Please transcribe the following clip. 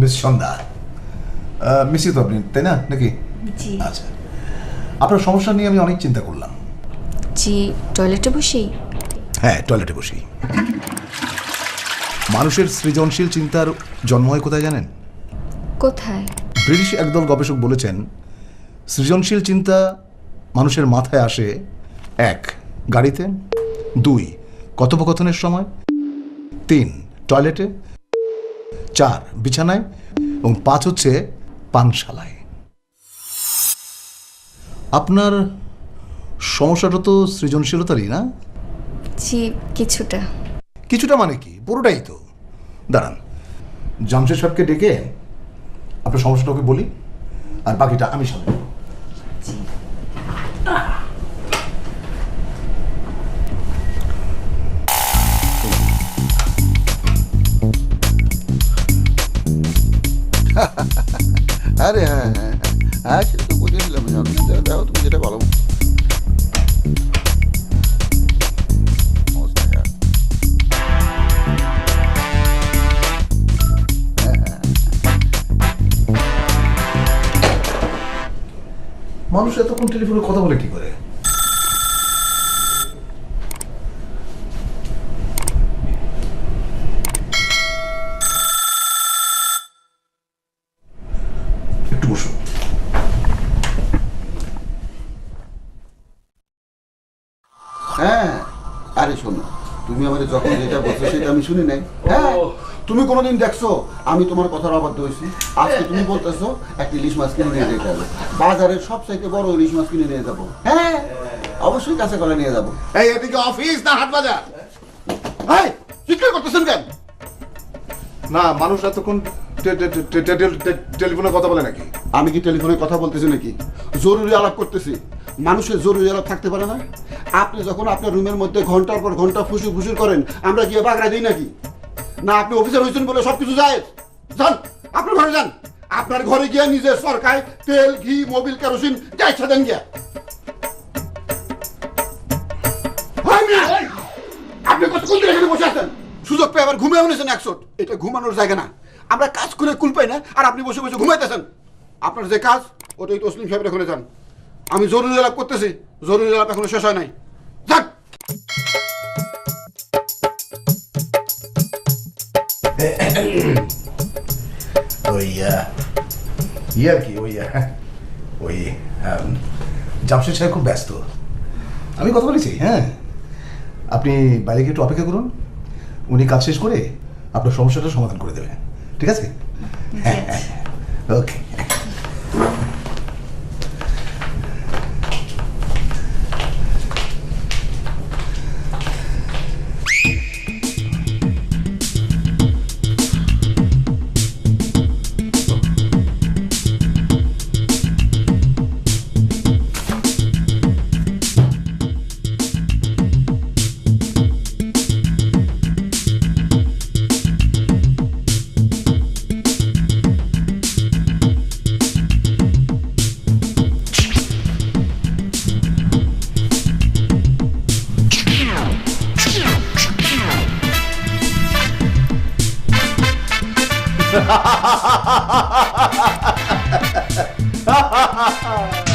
Miss সন্ধ্যা মিসই তো আপনি তাই না নাকি? জি। আচ্ছা। আপনার সমস্যা নিয়ে আমি অনেক চিন্তা করলাম। জি টয়লেটে বসেই? হ্যাঁ টয়লেটে বসি মানুষের সৃজনশীল চিন্তার জন্ম হয় কোথায় জানেন? কোথায়? ব্রিটিশ একদল গবেষক বলেছেন সৃজনশীল চিন্তা মানুষের মাথায় আসে এক গাড়িতে দুই কথোপকথনের সময়? তিন টয়লেটে? চার বিছানায়? এবং পাঁচ হচ্ছে পানশালায়। আপনার সমস্যাটা তো সৃজনশীলতারই না? জি কিছুটা। কিছুটা মানে কি? পুরোটাই তো। দাঁড়ান। জামশেদ সাহেবকে ডেকে আপনার সমস্যাটা ওকে বলি আর বাকিটা আমি সামনে নেব। আরে হ্যাঁ হ্যাঁ হ্যাঁ। হ্যাঁ সে তো বুঝেছিলাম দেখো তুমি যেটা বলো। নমস্কার। মানুষ এতক্ষণ টেলিফোনে কথা বলে কি করে একটু বসুন হ্যাঁ আরে শোনো তুমি আমাদের যখন যেটা বলছো সেটা আমি শুনি নাই। হ্যাঁ তুমি কোনোদিন দেখছ আমি তোমার কথার অবাধ্য হয়েছি। আজকে তুমি বলতেছো একটা ইলিশ মাছ কিনে নিয়ে যেতে হবে। বাজারের সব চাইতে বড় ইলিশ মাছ কিনে নিয়ে যাব। হ্যাঁ অবশ্যই কাছে করে নিয়ে যাব। এই এদিকে অফিস না হাট বাজার? হ্যাঁ চিৎকার করতেছেন কেন? না মানুষ এতক্ষণ টেলিফোনে কথা বলে নাকি? আমি কি টেলিফোনে কথা বলতেছি নাকি? জরুরি আলাপ করতেছি। মানুষের জরুরি আলাপ থাকতে পারে না। আপনি যখন আপনার রুমের মধ্যে ঘণ্টার পর ঘণ্টা ফুসুর ফুসুর করেন, আমরা গিয়ে বাগড়া দিই নাকি? না, আপনি অফিসার হয়েছেন বলে সবকিছু যায় যান, আপনার ঘরে যান। আপনার ঘরে গিয়ে নিজে সরকার, তেল, ঘি, মোবিল, কেরোসিন, যা ইচ্ছা দেন গিয়া। আপনি কতক্ষণ ধরে এখানে বসে আছেন? সুযোগ পেয়ে আবার ঘুমিয়ে উনেছেন একশো এটা ঘুমানোর জায়গা না। আমরা কাজ করে কুল পাই না, আর আপনি বসে বসে ঘুমাইতেছেন। আপনার যে কাজ, ওটাই তসলিম সাহেবের এখানে যান। আমি জরুরি আলাপ করতেছি, জরুরি আলাপ এখনও শেষ হয় নাই। যান ওই আর কি, ওই ওই জামশেদ সাহেব খুব ব্যস্ত। আমি কথা বলেছি হ্যাঁ? আপনি বাইরে গিয়ে একটু অপেক্ষা করুন। উনি কাজ শেষ করে আপনার সমস্যাটা সমাধান করে দেবে ঠিক আছে? হ্যাঁ হ্যাঁ ওকে Ha ha ha ha!